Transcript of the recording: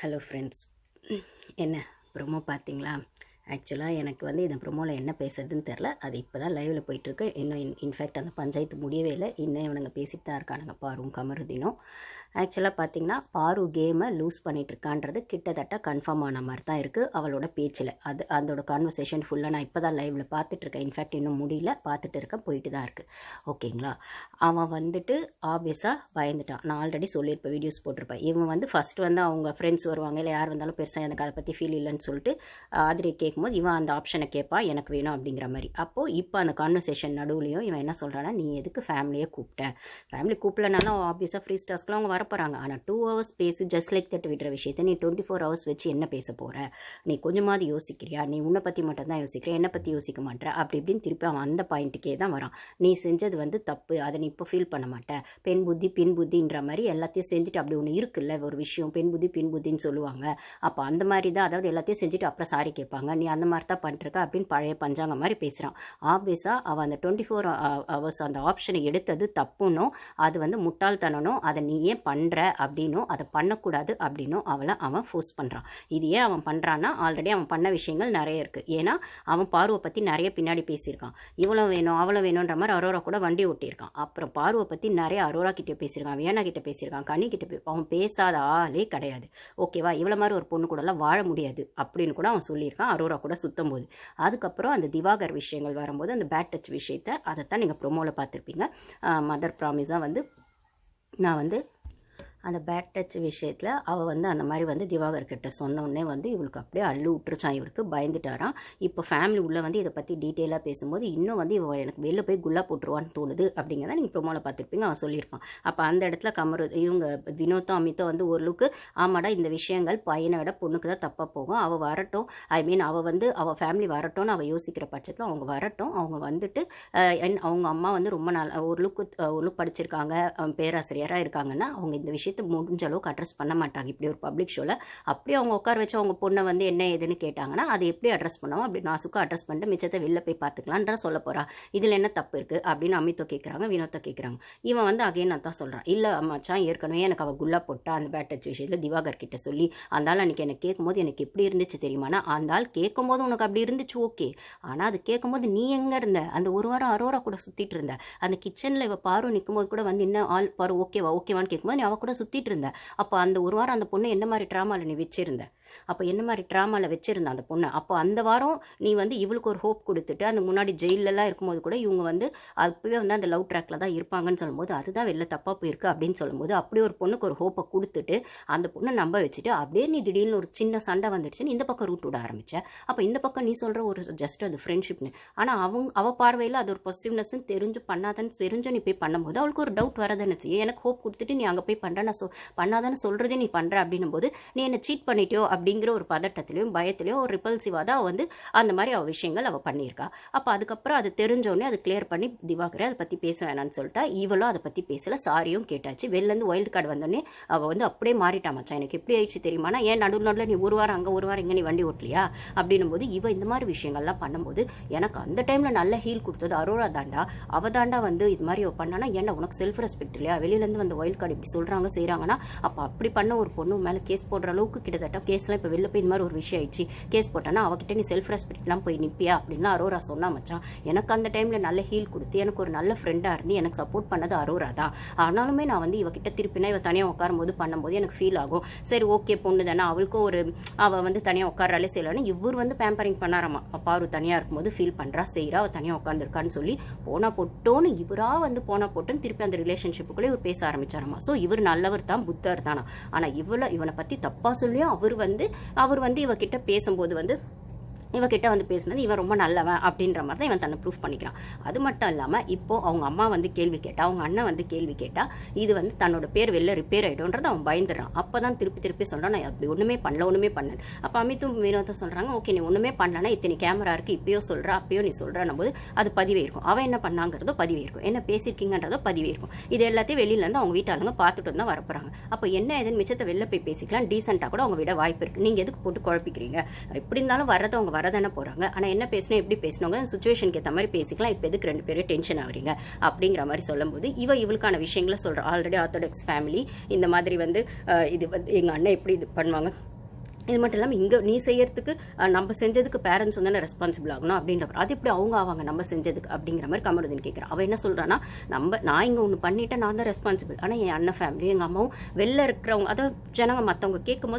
Hello friends என்ன promo பார்த்தீங்களா? ஆக்சுவலாக எனக்கு வந்து இந்த ப்ரொமோவில் என்ன பேசுறதுன்னு தெரில அது இப்போ தான் லைவில் போயிட்டுருக்கு. இன்னும் இன் இன்ஃபேக்ட் அந்த பஞ்சாயத்து முடியவே இல்லை. இன்னும் இவனுங்க பேசிட்டு தான் இருக்கானுங்க பாரும் கமருதீனும். ஆக்சுவலாக பார்த்தீங்கன்னா பாரு கேமை லூஸ் பண்ணிகிட்ருக்கான்றது கிட்டத்தட்ட கன்ஃபார்ம் ஆன மாதிரி தான் இருக்குது அவளோட பேச்சில். அது அதோட கான்வர்சேஷன் ஃபுல்லாக நான் இப்போ தான் லைவில் பார்த்துட்ருக்கேன் இன்ஃபேக்ட் இன்னும் முடியல. பார்த்துட்டு இருக்கேன். போயிட்டு தான் இருக்குது ஓகேங்களா? அவன் வந்துட்டு ஆப்வியஸாக பயந்துட்டான். நான் ஆல்ரெடி சொல்லியிருப்பேன் வீடியோஸ் போட்டிருப்பேன். இவன் வந்து ஃபஸ்ட்டு வந்து அவங்க ஃப்ரெண்ட்ஸ் வருவாங்க. இல்லை யார் வந்தாலும் பெருசாக எனக்கு அதை பற்றி ஃபீல் இல்லைன்னு சொல்லிட்டு ஆதிரி கேட்கும்போது இவன் அந்த ஆப்ஷனை கேட்பா எனக்கு வேணும் அப்படிங்கிற மாதிரி. அப்போது இப்போ அந்த கான்வர்சேஷன் நடுவுலையும் இவன் என்ன சொல்கிறான்னா நீ எதுக்கு ஃபேமிலியை கூப்பிட்ட? ஃபேமிலி கூப்பிடலனாலும் ஆப்வியஸாக ஃப்ரீ ஸ்டாஸ்க்குலாம் அவங்க வரப்போகிறாங்க ஆனால் டூ ஹவர்ஸ் பேசி ஜஸ்ட் லைக் தட் விடுற விஷயத்தை நீ டுவெண்ட்டி ஃபோர் ஹவர்ஸ் வச்சு என்ன பேச போகிற நீ கொஞ்சமாவது யோசிக்கிறியா? நீ உன்னை பற்றி மட்டும் தான் யோசிக்கிற என்னை பற்றி யோசிக்க மாட்டேற அப்படி இப்படின்னு திருப்பி அவன் அந்த பாயிண்ட்டுக்கே தான் வரான். நீ செஞ்சது வந்து தப்பு. அதை நீ இப்போ ஃபீல் பண்ண மாட்டேன் பெண் புத்தி பின் புத்தின்ற மாதிரி எல்லாத்தையும் செஞ்சுட்டு அப்படி ஒன்று இருக்குல்ல ஒரு விஷயம். பெண் புத்தி பின் புத்தின்னு சொல்லுவாங்க. அப்போ அந்த மாதிரி தான் அதாவது எல்லாத்தையும் செஞ்சுட்டு அப்புறம் சாரி கேட்பாங்க. நீ அந்த மாதிரி தான் பண்ணிருக்க அப்படின்னு பழைய பஞ்சாங்க மாதிரி பேசுகிறான் ஆப்வியஸாக அவன் அந்த டுவெண்ட்டி ஃபோர் ஹவர்ஸ் அந்த ஆப்ஷனை எடுத்தது தப்புனோ அது வந்து முட்டாள்தனனும் அதை நீ ஏன் பண்ணுற அப்படின்னும் அதை பண்ணக்கூடாது அப்படின்னும் அவளை அவன் ஃபோர்ஸ் பண்ணுறான் இது ஏன் அவன் பண்ணுறான்னா ஆல்ரெடி அவன் பண்ண விஷயங்கள் நிறைய இருக்குது ஏன்னா அவன் பார்வை பற்றி நிறைய பின்னாடி பேசியிருக்கான். இவ்வளோ வேணும் அவ்வளோ வேணுன்ற மாதிரி அரோரா கூட வண்டி ஓட்டியிருக்கான். அப்புறம் பார்வை பற்றி நிறைய அரோரா கிட்டே பேசியிருக்கான் வேணா கிட்டே பேசியிருக்கான் கனி கிட்டே பே அவன் பேசாத ஆளே கிடையாது. ஓகேவா? இவ்வளோ மாதிரி ஒரு பொண்ணு கூடலாம் வாழ முடியாது அப்படின்னு கூட அவன் சொல்லியிருக்கான் அரோரா கூட சுத்தம் போது அதுக்கப்புறம் அந்த திவாகர் விஷயங்கள் வரும்போது அந்த பேட் டச் விஷயத்தை அதைத்தான் நீங்கள் ப்ரொமோவில் பார்த்துருப்பீங்க. மதர் ப்ராமிஸாக வந்து நான் வந்து அந்த பேட் டச் விஷயத்தில் அவள் வந்து அந்த மாதிரி வந்து திவாகர் சொன்னோடனே வந்து இவளுக்கு அப்படியே அள்ளு விட்டுருச்சான் இவருக்கு பயந்துட்டாராம். இப்போ ஃபேமிலி உள்ளே வந்து இதை பற்றி டீட்டெயிலாக பேசும்போது இன்னும் வந்து இவள் எனக்கு வெளில போய் குல்லா போட்டுருவான்னு தோணுது அப்படிங்கிறத நீங்கள் ப்ரொமோவில் பார்த்துருப்பீங்க. அவன் சொல்லியிருப்பான். அப்போ அந்த இடத்துல கமரு இவங்க வினோத்தம் அமித்தம் வந்து ஓரளவுக்கு ஆமாடா இந்த விஷயங்கள் பையனை விட பொண்ணுக்கு தான் தப்பாக போகும். அவள் வரட்டும். ஐ மீன் அவள் வந்து அவள் ஃபேமிலி வரட்டும்னு அவள் யோசிக்கிற பட்சத்தில் அவங்க வரட்டும். அவங்க வந்துட்டு என்- அவங்க அம்மா வந்து ரொம்ப நாள் ஒரு லுக்கு ஒரு லுக் படிச்சிருக்காங்க. பேராசிரியராக இருக்காங்கன்னா அவங்க இந்த விஷயம் விஷயத்தை முடிஞ்ச அளவுக்கு அட்ரஸ் பண்ண மாட்டாங்க. இப்படி ஒரு பப்ளிக் ஷோவில் அப்படியே அவங்க உட்கார வச்சு அவங்க பொண்ணை வந்து என்ன ஏதுன்னு கேட்டாங்கன்னா அதை எப்படி அட்ரஸ் பண்ணுவோம் அப்படி நாசுக்கும் அட்ரஸ் பண்ணிட்டு மிச்சத்தை வெளில போய் பார்த்துக்கலான்ற சொல்ல போகிறான் இதில் என்ன தப்பு இருக்குது அப்படின்னு அமித்தோ கேட்குறாங்க வினோத்தை கேட்குறாங்க இவன் வந்து அகைன் நான் தான் சொல்கிறான் இல்லை மச்சான் ஏற்கனவே எனக்கு அவள் குல்லா போட்டா அந்த பேட்டச் விஷயத்தில் திவாகர் கிட்ட சொல்லி அந்த ஆள் அன்றைக்கி எனக்கு கேட்கும்போது எனக்கு எப்படி இருந்துச்சு தெரியுமானா அந்த ஆள் கேட்கும்போது உனக்கு அப்படி இருந்துச்சு ஓகே. ஆனால் அது கேட்கும்போது நீ எங்கே இருந்த? அந்த ஒரு வாரம் அரோரா கூட சுற்றிட்டு இருந்த. அந்த கிச்சனில் இவள் பாரு நிற்கும்போது கூட வந்து என்ன ஆள் பாரு ஓகேவா ஓகேவான்னு கேட்கும்போது நீ அவள் கூட சுற்றிட்டு இருந்த அப்போ அந்த ஒரு வாரம் அந்த பொண்ணு என்ன மாதிரி ட்ராமாவில் நீ வச்சிருந்த? அப்போ என்ன மாதிரி ட்ராமாவில் வச்சுருந்தா அந்த பொண்ணு? அப்போ அந்த வாரம் நீ வந்து இவளுக்கு ஒரு ஹோப் கொடுத்துட்டு அந்த முன்னாடி ஜெயிலெலாம் இருக்கும்போது கூட இவங்க வந்து அப்பவே வந்து அந்த லவ் ட்ராக்ல தான் இருப்பாங்கன்னு சொல்லும்போது அதுதான் வெளில தப்பாக போயிருக்கு அப்படின்னு சொல்லும்போது அப்படி ஒரு பொண்ணுக்கு ஒரு ஹோப்பை கொடுத்துட்டு அந்த பொண்ணை நம்ப வச்சுட்டு அப்படியே நீ திடீர்னு ஒரு சின்ன சண்டை வந்துடுச்சுன்னு இந்த பக்கம் ரூட் விட ஆரம்பிச்ச. அப்போ இந்த பக்கம் நீ சொல்கிற ஒரு ஜஸ்ட் அது ஃப்ரெண்ட்ஷிப்னு ஆனால் அவங்க அவ பார்வையில் அது ஒரு பாசிட்டிவ்னஸ்ன்னு தெரிஞ்சு பண்ணாதான்னு தெரிஞ்சு நீ போய் பண்ணும்போது அவளுக்கு ஒரு டவுட் வரதானே எனக்கு ஹோப் கொடுத்துட்டு நீ அங்கே போய் பண்ணுற நான் சொ பண்ணாதானே சொல்கிறதே நீ பண்ணுற அப்படின்னும் போது நீ என்ன சீட் பண்ணிட்டியோ அப்படிங்கிற ஒரு பதட்டத்திலையும் பயத்திலையும் ஒரு ரிப்பல்சிவாக தான் வந்து அந்த மாதிரி அவள் விஷயங்கள் அவள் பண்ணியிருக்கா. அப்போ அதுக்கப்புறம் அது தெரிஞ்சோடனே அது கிளியர் பண்ணி திவாகரே அதை பற்றி பேச வேணாம்னு சொல்லிட்டா இவளும் அதை பற்றி பேசல சாரியும் கேட்டாச்சு. வெளிலேருந்து வைல்டு கார்டு வந்தோடனே அவள் வந்து அப்படியே மாறிட்டா மச்சான் எனக்கு எப்படி ஆயிடுச்சு தெரியுமானா ஏன் நடு நடுவில் நீ ஒரு வாரம் அங்கே ஒரு வாரம் இங்கே நீ வண்டி ஓட்டலையா? அப்படின்னும் போது இவள் இந்த மாதிரி விஷயங்கள்லாம் பண்ணும்போது எனக்கு அந்த டைமில் நல்ல ஹீல் கொடுத்தது அரோரா தாண்டா. அவள் தாண்டா வந்து இது மாதிரி அவள் பண்ணானா? ஏன்டா உனக்கு செல்ஃப் ரெஸ்பெக்ட் இல்லையா வெளியிலேருந்து வந்து வைல்ட் கார்டு இப்படி சொல்கிறாங்க செய்கிறாங்கன்னா அப்போ அப்படி பண்ண ஒரு பொண்ணு மேலே கேஸ் போடுற அளவுக்கு கிட்டத்தட்ட கேஸ் கேஸ்லாம் இப்போ வெளில போய் இந்த மாதிரி ஒரு விஷயம் ஆயிடுச்சு. கேஸ் போட்டேன்னா அவகிட்ட நீ செல்ஃப் ரெஸ்பெக்ட்லாம் போய் நிற்பியா அப்படின்னு அரோரா சொன்னா மச்சான். எனக்கு அந்த டைமில் நல்ல ஹீல் கொடுத்து எனக்கு ஒரு நல்ல ஃப்ரெண்டாக இருந்து எனக்கு சப்போர்ட் பண்ணது அரோரா தான். ஆனாலுமே நான் வந்து இவகிட்ட திருப்பினா இவ தனியாக உட்காரும்போது பண்ணும்போது எனக்கு ஃபீல் ஆகும். சரி ஓகே பொண்ணு தானே. அவளுக்கும் ஒரு அவள் வந்து தனியாக உட்காராலே செய்யலான்னு இவர் வந்து பேம்பரிங் பண்ணாராமா. பாரு தனியாக இருக்கும்போது ஃபீல் பண்ணுறா செய்கிறா அவள் தனியாக உட்காந்துருக்கான்னு சொல்லி போனா போட்டோன்னு இவராக வந்து போனா போட்டோன்னு திருப்பி அந்த ரிலேஷன்ஷிப்புக்குள்ளே இவர் பேச ஆரம்பிச்சாராமா. ஸோ இவர் நல்லவர் தான் புத்தர் தானா. ஆனால் இவளை இவனை பற்றி தப்பாக சொல்லியும் அவர் வந்து அவர் வந்து இவகிட்ட பேசும்போது வந்து இவகிட்ட வந்து பேசினது இவன் ரொம்ப நல்லவன் அப்படின்ற மாதிரி தான் இவன் தன்னை ப்ரூஃப் பண்ணிக்கிறான். அது மட்டும் இல்லாமல் இப்போது அவங்க அம்மா வந்து கேள்வி கேட்டா அவங்க அண்ணன் வந்து கேள்வி கேட்டால் இது வந்து தன்னோட பேர் வெளில ரிப்பேர் ஆகிடும்ன்றது அவன் பயந்துடுறான். அப்போ தான் திருப்பி திருப்பி சொல்கிறான் நான் அப்படி ஒன்றுமே பண்ணல ஒன்றுமே பண்ணல. அப்போ அமித்தும் வினோதம் சொல்கிறாங்க ஓகே நீ ஒன்றுமே பண்ணலன்னா இத்தனை கேமரா இருக்குது இப்பயோ சொல்கிற அப்பயோ நீ சொல்கிறான் போது அது பதிவே இருக்கும் அவன் என்ன பண்ணாங்கிறதோ பதிவே இருக்கும் என்ன பேசியிருக்கீங்கன்றதோ பதிவே இருக்கும் இது எல்லாத்தையும் வெளியிலேருந்து அவங்க வீட்டாளுங்க பார்த்துட்டு தான் வரப்போகிறாங்க அப்போ என்ன ஏதுன்னு மிச்சத்தை வெளில போய் பேசிக்கலாம் டீசெண்டாக கூட அவங்க விட வாய்ப்பு இருக்குது நீங்கள் எதுக்கு போட்டு குழப்பிக்கிறீங்க? எப்படி இருந்தாலும் வர்றது அவங்க வரதானே போகிறாங்க ஆனால் என்ன பேசணும் எப்படி பேசணுங்க சுச்சுவேஷனுக்கு ஏற்ற மாதிரி பேசிக்கலாம். இப்போ எதுக்கு ரெண்டு பேரும் டென்ஷன் ஆகுறீங்க? அப்படிங்கிற மாதிரி சொல்லும்போது இவ இவளுக்கான விஷயங்களை சொல்கிறா ஆல்ரெடி ஆர்த்தடாக்ஸ் ஃபேமிலி இந்த மாதிரி வந்து இது வந்து எங்கள் அண்ணன் எப்படி இது பண்ணுவாங்க? இது மட்டும் இல்லாமல் இங்கே நீ செய்யறதுக்கு நம்ம செஞ்சதுக்கு பேரண்ட்ஸ் வந்து ரெஸ்பான்சிபிள் ஆகணும் அப்படின்ற அது எப்படி அவங்க ஆவாங்க நம்ம செஞ்சதுக்கு அப்படிங்கிற மாதிரி கமருதீன் கேட்குறான் அவள் என்ன சொல்கிறான்னா நம்ம நான் இங்கே ஒன்று பண்ணிட்டேன் நான் தான் ரெஸ்பான்சிபிள் ஆனால் என் அண்ணன் ஃபேமிலியும் எங்கள் அம்மாவும் வெளில இருக்கிறவங்க அதான் ஜனங்க மற்றவங்க கேட்கும்போது